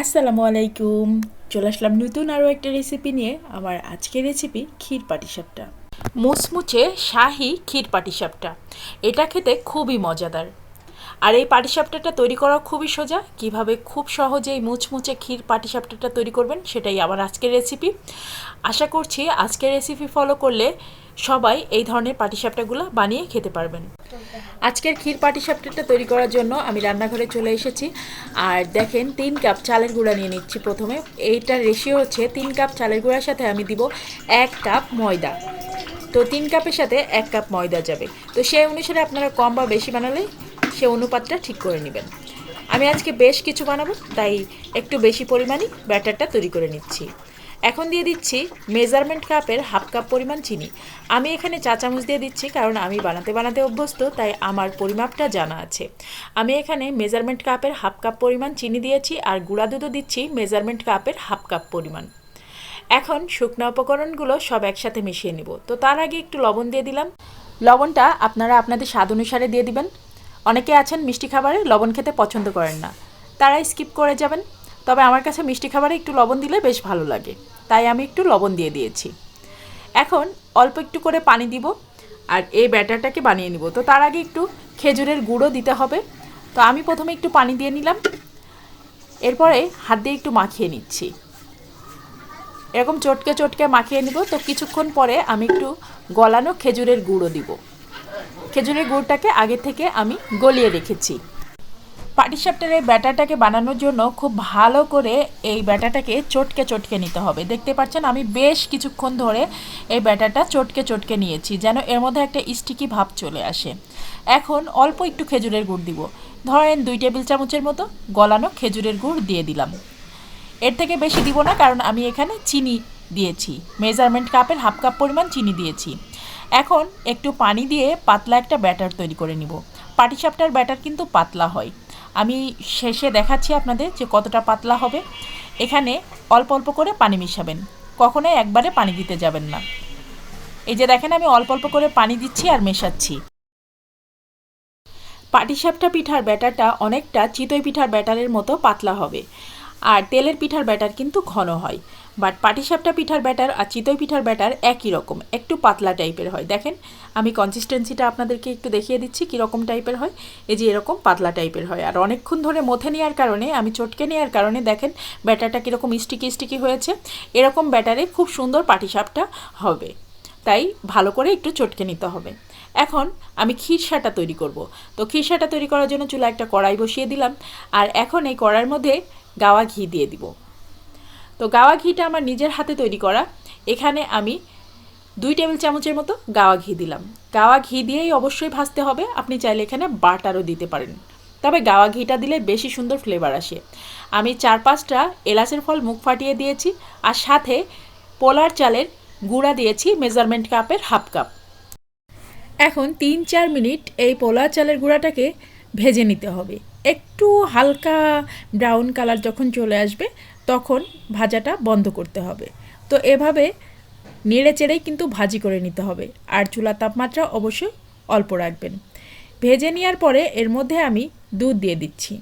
আসসালামু আলাইকুম। চলে আসলাম নতুন আরও একটা রেসিপি নিয়ে, আমার আজকের রেসিপি ক্ষীর পাটিসাপটা। মুচমুচে শাহি ক্ষীর পাটিসাপটা। এটা খেতে খুবই মজাদার। আর এই পাটিসাপটাটা তৈরি করা খুবই সোজা। কীভাবে খুব সহজেই মুচমুচে ক্ষীর পাটিসাপটাটা তৈরি করবেন সেটাই আমার আজকের রেসিপি আশা করছি আজকের রেসিপি ফলো করলে সবাই এই ধরনের পাটিসাপটাগুলো বানিয়ে খেতে পারবেন। আজকের ক্ষীর পাটিসাপটাটা তৈরি করার জন্য আমি রান্নাঘরে চলে এসেছি। আর দেখেন, তিন কাপ চালের গুঁড়া নিয়ে নিচ্ছি প্রথমে। এইটার রেশিও হচ্ছে তিন কাপ চালের গুঁড়ার সাথে আমি দিব এক কাপ ময়দা। তো তিন কাপের সাথে এক কাপ ময়দা যাবে। তো সেই অনুসারে আপনারা কম বা বেশি বানালে সে অনুপাতটা ঠিক করে নেবেন। আমি আজকে বেশ কিছু বানাবো, তাই একটু বেশি পরিমাণই ব্যাটারটা তৈরি করে নিচ্ছি। এখন দিয়ে দিচ্ছি মেজারমেন্ট কাপের হাফ কাপ পরিমাণ চিনি। আমি এখানে চা চামচ দিয়ে দিচ্ছি, কারণ আমি বানাতে বানাতে অভ্যস্ত, তাই আমার পরিমাপটা জানা আছে। আমি এখানে মেজারমেন্ট কাপের হাফ কাপ পরিমাণ চিনি দিয়েছি, আর গুঁড়া দুধও দিচ্ছি মেজারমেন্ট কাপের হাফ কাপ পরিমাণ। এখন শুকনো উপকরণগুলো সব একসাথে মিশিয়ে নিব। তো তার আগে একটু লবণ দিয়ে দিলাম। লবণটা আপনারা আপনাদের স্বাদ অনুসারে দিয়ে দিবেন। অনেকে আছেন মিষ্টি খাবারে লবণ খেতে পছন্দ করেন না। তারা স্কিপ করে যাবেন। তবে আমার কাছে মিষ্টি খাবারে একটু লবণ দিলে বেশ ভালো লাগে। তাই আমি একটু লবণ দিয়ে দিয়েছি। এখন অল্প একটু করে পানি দিব আর এই ব্যাটারটাকে বানিয়ে নিব। তো তার আগে একটু খেজুরের গুঁড়ো দিতে হবে। তো আমি প্রথমে একটু পানি দিয়ে নিলাম। এরপরে হাত দিয়ে একটু মাখিয়ে নিচ্ছি। এরকম চটকে চটকে মাখিয়ে নিব। তো কিছুক্ষণ পরে আমি একটু গলানো খেজুরের গুঁড়ো দিব। খেজুরের গুড়টাকে আগে থেকে আমি গলিয়ে রেখেছি। পাটিসাপটার এই ব্যাটারটাকে বানানোর জন্য খুব ভালো করে এই ব্যাটারটাকে চটকে চটকে নিতে হবে। দেখতে পাচ্ছেন, আমি বেশ কিছুক্ষণ ধরে এই ব্যাটারটা চটকে চটকে নিয়েছি, যেন এর মধ্যে একটা স্টিকি ভাব চলে আসে। এখন অল্প একটু খেজুরের গুড় দিব। ধরেন দুই টেবিল চামচের মতো গলানো খেজুরের গুড় দিয়ে দিলাম। এর থেকে বেশি দিব না, কারণ আমি এখানে চিনি দিয়েছি। মেজারমেন্ট কাপের হাফ কাপ পরিমাণ চিনি দিয়েছি। এখন একটু পানি দিয়ে পাতলা একটা ব্যাটার তৈরি করে নিব। পাটিসাপটার ব্যাটার কিন্তু পাতলা হয়। আমি শেষে দেখাচ্ছি আপনাদের যে কতটা পাতলা হবে। এখানে অল্প অল্প করে পানি মিশাবেন। কখনোই একবারে পানি দিতে যাবেন না। এই যে দেখেন, আমি অল্প অল্প করে পানি দিচ্ছি আর মেশাচ্ছি। পাটিসাপটা পিঠার ব্যাটারটা অনেকটা চিতই পিঠার ব্যাটারের মতো পাতলা হবে। আর তেলের পিঠার ব্যাটার কিন্তু ঘন হয়। বাট পাটিসাপটা পিঠার ব্যাটার আর চিতই পিঠার ব্যাটার একই রকম, একটু পাতলা টাইপের হয়। দেখেন, আমি কনসিস্টেন্সিটা আপনাদেরকে একটু দেখিয়ে দিচ্ছি কীরকম টাইপের হয়। এই যে এরকম পাতলা টাইপের হয়। আর অনেকক্ষণ ধরে মথে নেওয়ার কারণে, আমি চটকে নেওয়ার কারণে দেখেন ব্যাটারটা কীরকম স্টিকি স্টিকি হয়েছে। এরকম ব্যাটারে খুব সুন্দর পাটিসাপটা হবে। তাই ভালো করে একটু চটকে নিতে হবে। এখন আমি খিরসাটা তৈরি করব। তো খিরসাটা তৈরি করার জন্য চুলা একটা কড়াই বসিয়ে দিলাম। আর এখন এই কড়াইয়ের মধ্যে গাওয়া ঘি দিয়ে দিব। তো গাওয়া ঘিটা আমার নিজের হাতে তৈরি করা। এখানে আমি দুই টেবিল চামচের মতো গাওয়া ঘি দিলাম। গাওয়া ঘি দিয়েই অবশ্যই ভাজতে হবে। আপনি চাইলে এখানে বাটারও দিতে পারেন। তবে গাওয়া ঘিটা দিলে বেশি সুন্দর ফ্লেভার আসে। আমি চার পাঁচটা এলাচের ফল মুখ ফাটিয়ে দিয়েছি আর সাথে পোলার চালের গুঁড়া দিয়েছি মেজারমেন্ট কাপের হাফ কাপ। এখন তিন চার মিনিট এই পোলার চালের গুঁড়াটাকে ভেজে নিতে হবে। একটু হালকা ব্রাউন কালার যখন চলে আসবে, তখন ভাজাটা বন্ধ করতে হবে। তো এভাবে নেড়ে চেড়েই কিন্তু ভাজি করে নিতে হবে। আর চুলা তাপমাত্রা অবশ্যই অল্প রাখবেন। ভেজে নেওয়ার পরে এর মধ্যে আমি দুধ দিয়ে দিচ্ছি।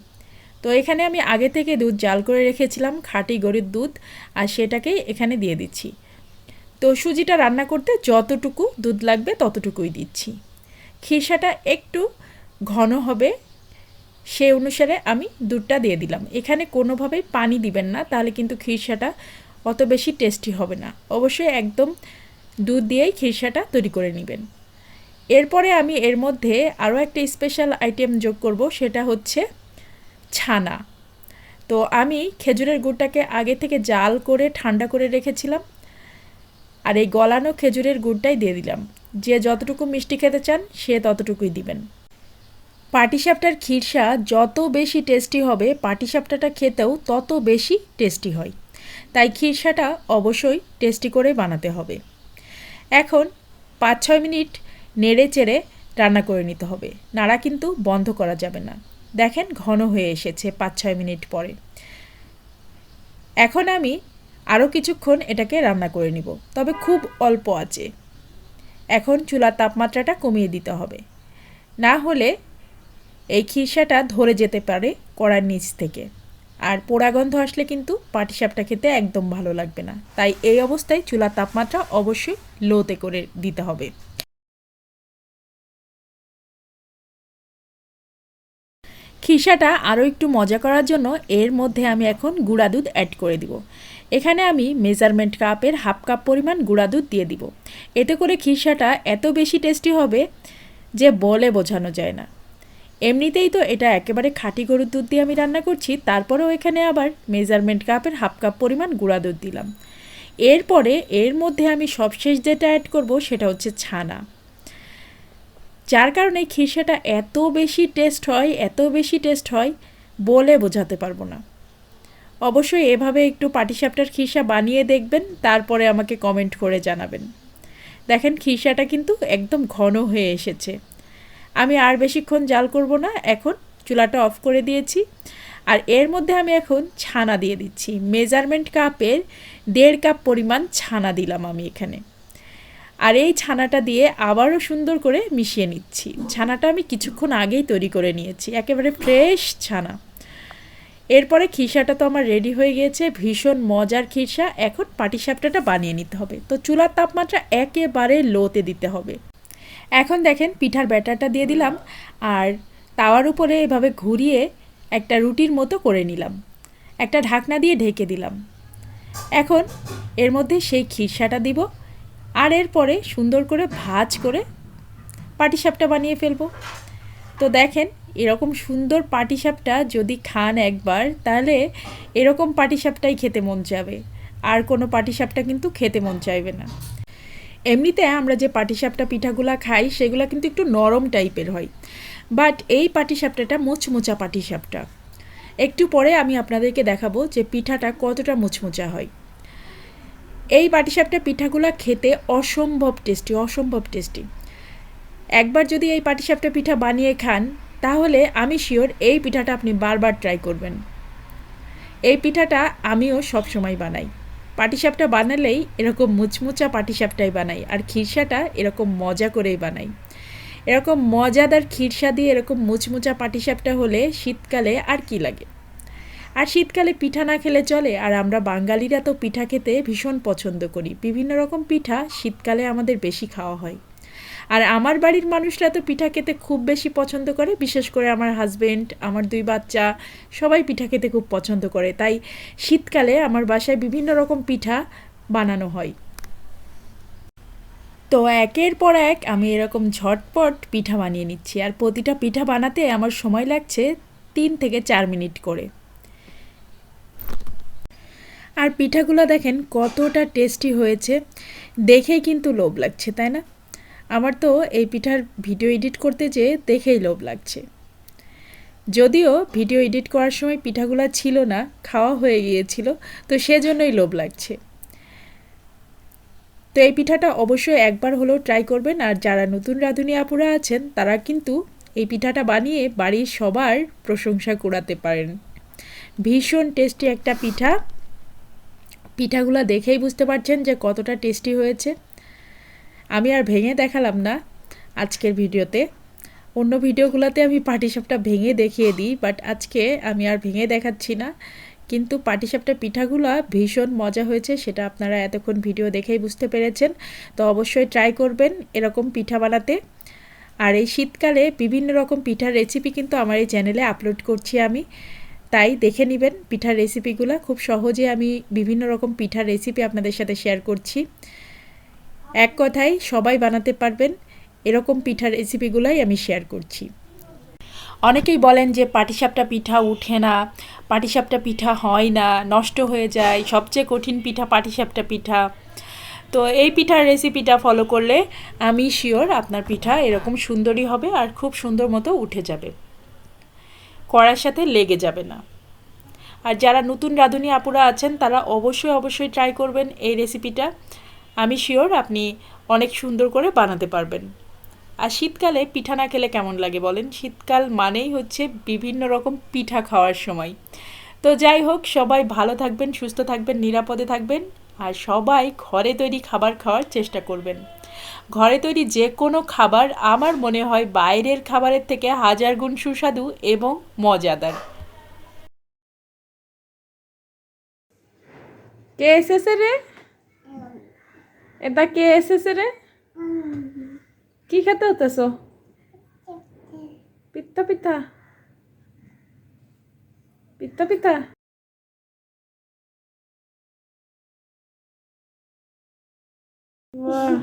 তো এখানে আমি আগে থেকে দুধ জাল করে রেখেছিলাম, খাঁটি গরুর দুধ, আর সেটাকেই এখানে দিয়ে দিচ্ছি। তো সুজিটা রান্না করতে যতটুকু দুধ লাগবে ততটুকুই দিচ্ছি। খিসাটা একটু ঘন হবে সে অনুসারে আমি দুধটা দিয়ে দিলাম। এখানে কোনোভাবেই পানি দিবেন না, তাহলে কিন্তু খিরসাটা অত বেশি টেস্টি হবে না। অবশ্যই একদম দুধ দিয়েই খিরসাটা তৈরি করে নেবেন। এরপরে আমি এর মধ্যে আরও একটা স্পেশাল আইটেম যোগ করব, সেটা হচ্ছে ছানা। তো আমি খেজুরের গুড়টাকে আগে থেকে জাল করে, ঠান্ডা করে রেখেছিলাম আর এই গলানো খেজুরের গুড়টাই দিয়ে দিলাম। যে যতটুকু মিষ্টি খেতে চান, সে ততটুকুই দিবেন। পাটিসাপটার খিরসা যত বেশি টেস্টি হবে, পাটিসাপটাটা খেতেও তত বেশি টেস্টি হয়। তাই খিরসাটা অবশ্যই টেস্টি করে বানাতে হবে। এখন পাঁচ ছয় মিনিট নেড়ে চেড়ে রান্না করে নিতে হবে। নাড়া কিন্তু বন্ধ করা যাবে না। দেখেন ঘন হয়ে এসেছে পাঁচ ছয় মিনিট পরে। এখন আমি আরও কিছুক্ষণ এটাকে রান্না করে নিব। তবে খুব অল্প আছে। এখন চুলার তাপমাত্রাটা কমিয়ে দিতে হবে। না হলে এই খিরসাটা ধরে যেতে পারে কড়ার নিচ থেকে। আর পোড়া গন্ধ আসলে কিন্তু পাটিসাপটা খেতে একদম ভালো লাগবে না। তাই এই অবস্থায় চুলার তাপমাত্রা অবশ্যই লোতে করে দিতে হবে। খিসাটা আরও একটু মজা করার জন্য এর মধ্যে আমি এখন গুঁড়া দুধ অ্যাড করে দিব। এখানে আমি মেজারমেন্ট কাপের হাফ কাপ পরিমাণ গুঁড়া দুধ দিয়ে দিব। এতে করে খিসাটা এত বেশি টেস্টি হবে যে বলে বোঝানো যায় না। এমনিতেই তো এটা একেবারে খাঁটি গরুর দুধ দিয়ে আমি রান্না করছি, তারপরেও এখানে আবার মেজারমেন্ট কাপের হাফ কাপ পরিমাণ গুঁড়া দুধ দিলাম। এরপরে এর মধ্যে আমি সবশেষ যেটা অ্যাড করব সেটা হচ্ছে ছানা। যার কারণে খিরসাটা এত বেশি টেস্ট হয়, এত বেশি টেস্ট হয় বলে বোঝাতে পারব না। অবশ্যই এভাবে একটু পাটিসাপটার খিরসা বানিয়ে দেখবেন, তারপরে আমাকে কমেন্ট করে জানাবেন। দেখেন খিরসাটা কিন্তু একদম ঘন হয়ে এসেছে। আমি আর বেশিক্ষণ জাল করব না, এখন চুলাটা অফ করে দিয়েছি। আর এর মধ্যে আমি এখন ছানা দিয়ে দিচ্ছি। মেজারমেন্ট কাপের দেড় কাপ পরিমাণ ছানা দিলাম আমি এখানে। আর এই ছানাটা দিয়ে আবারও সুন্দর করে মিশিয়ে নিচ্ছি। ছানাটা আমি কিছুক্ষণ আগেই তৈরি করে নিয়েছি। একেবারে ফ্রেশ ছানা। এরপরে খিসাটা তো আমার রেডি হয়ে গিয়েছে। ভীষণ মজার খিসা। এখন পাটিসাপটাটা বানিয়ে নিতে হবে। তো চুলার তাপমাত্রা একেবারে লোতে দিতে হবে। এখন দেখেন পিঠার ব্যাটারটা দিয়ে দিলাম আর তাওয়ার উপরে এভাবে ঘুরিয়ে একটা রুটির মতো করে নিলাম। একটা ঢাকনা দিয়ে ঢেকে দিলাম। এখন এর মধ্যে সেই খিরসাটা দিব আর এরপরে সুন্দর করে ভাজ করে পাটিসাপটা বানিয়ে ফেলব। তো দেখেন এরকম সুন্দর পাটিসাপটা যদি খান একবার, তাহলে এরকম পাটিসাপটাই খেতে মন যাবে আর কোনো পাটিসাপটা কিন্তু খেতে মন চাইবে না। এমনিতে আমরা যে পাটিসাপটা পিঠাগুলা খাই, সেগুলো কিন্তু একটু নরম টাইপের হয়। বাট এই পাটিসাপটাটা মুচমুচা পাটিসাপটা। একটু পরে আমি আপনাদেরকে দেখাবো যে পিঠাটা কতটা মুচমুচা হয়। এই পাটিসাপটা পিঠাগুলো খেতে অসম্ভব টেস্টি অসম্ভব টেস্টি। একবার যদি এই পাটিসাপটা পিঠা বানিয়ে খান, তাহলে আমি শিওর এই পিঠাটা আপনি বারবার ট্রাই করবেন। এই পিঠাটা আমিও সব সময় বানাই। পাটিসাপটা বানালেই এরকম মুচমুচা পাটিসাপটাই বানাই, আর খিরসাটা এরকম মজা করেই বানাই। এরকম মজাদার খিরসা দিয়ে এরকম মুচমুচা পাটিসাপটা হলে শীতকালে আর কি লাগে? আর শীতকালে পিঠা না খেলে চলে, আর আমরা বাঙালিরা তো পিঠা খেতে ভীষণ পছন্দ করি। বিভিন্ন রকম পিঠা শীতকালে আমাদের বেশি খাওয়া হয়। আর আমার বাড়ির মানুষরা তো পিঠা খেতে খুব বেশি পছন্দ করে, বিশেষ করে আমার হাজবেন্ড আমার দুই বাচ্চা, সবাই পিঠা খেতে খুব পছন্দ করে। তাই শীতকালে আমার বাসায় বিভিন্ন রকম পিঠা বানানো হয়। তো একের পর এক আমি এরকম ঝটপট পিঠা বানিয়ে নিচ্ছি। আর প্রতিটা পিঠা বানাতে আমার সময় লাগছে তিন থেকে চার মিনিট করে। আর পিঠাগুলো দেখেন কতটা টেস্টি হয়েছে, দেখেই কিন্তু লোভ লাগছে, তাই না? আমার তো এই পিঠার ভিডিও এডিট করতে যেয়ে দেখেই লোভ লাগছে। যদিও ভিডিও এডিট করার সময় পিঠাগুলো ছিল না, খাওয়া হয়ে গিয়েছিল, তো সেজন্যই লোভ লাগছে। তো এই পিঠাটা অবশ্যই একবার হলেও ট্রাই করবেন, আর যারা নতুন রাঁধুনি আপুরা আছেন, তারা কিন্তু এই পিঠাটা বানিয়ে বাড়ির সবার প্রশংসা কুড়াতে পারেন। ভীষণ টেস্টি একটা পিঠা। পিঠাগুলো দেখেই বুঝতে পারছেন যে কতটা টেস্টি হয়েছে। আমি আর ভেঙে দেখালাম না আজকের ভিডিওতে। অন্য ভিডিওগুলোতে আমি পাটিসাপটা ভেঙে দেখিয়ে দিই বাট আজকে আমি আর ভেঙে দেখাচ্ছি না। কিন্তু পাটিসাপটা পিঠাগুলো ভীষণ মজা হয়েছে, সেটা আপনারা এতক্ষণ ভিডিও দেখেই বুঝতে পেরেছেন। তো অবশ্যই ট্রাই করবেন এরকম পিঠা বানাতে। আর এই শীতকালে বিভিন্ন রকম পিঠার রেসিপি কিন্তু আমার এই চ্যানেলে আপলোড করছি আমি। তাই দেখে নেবেন পিঠার রেসিপিগুলো খুব সহজে আমি বিভিন্ন রকম পিঠার রেসিপি আপনাদের সাথে শেয়ার করছি। এক কথায় সবাই বানাতে পারবেন। এরকম পিঠার রেসিপিগুলোই আমি শেয়ার করছি। অনেকেই বলেন যে পাটিসাপটা পিঠা উঠে না, পাটিসাপটা পিঠা হয় না, নষ্ট হয়ে যায়, সবচেয়ে কঠিন পিঠা পাটিসাপটা পিঠা। তো এই পিঠার রেসিপিটা ফলো করলে আমি শিওর আপনার পিঠা এরকম সুন্দরই হবে আর খুব সুন্দর মতো উঠে যাবে। কড়ার সাথে লেগে যাবে না। আর যারা নতুন রাঁধুনি আপুরা আছেন, তারা অবশ্যই অবশ্যই ট্রাই করবেন এই রেসিপিটা। আমি শিওর আপনি অনেক সুন্দর করে বানাতে পারবেন। আর শীতকালে পিঠা না খেলে কেমন লাগে বলেন? শীতকাল মানেই হচ্ছে বিভিন্ন রকম পিঠা খাওয়ার সময়। তো যাই হোক, সবাই ভালো থাকবেন, সুস্থ থাকবেন, নিরাপদে থাকবেন আর সবাই ঘরে তৈরি খাবার খাওয়ার চেষ্টা করবেন। ঘরে তৈরি যে কোনো খাবার আমার মনে হয় বাইরের খাবারের থেকে হাজার গুণ সুস্বাদু এবং মজাদার। কে এসেছে রে? ¿Es da que ese seré? ¿Qué es mm. eso? Este. Pita pita. Pita pita. Wow.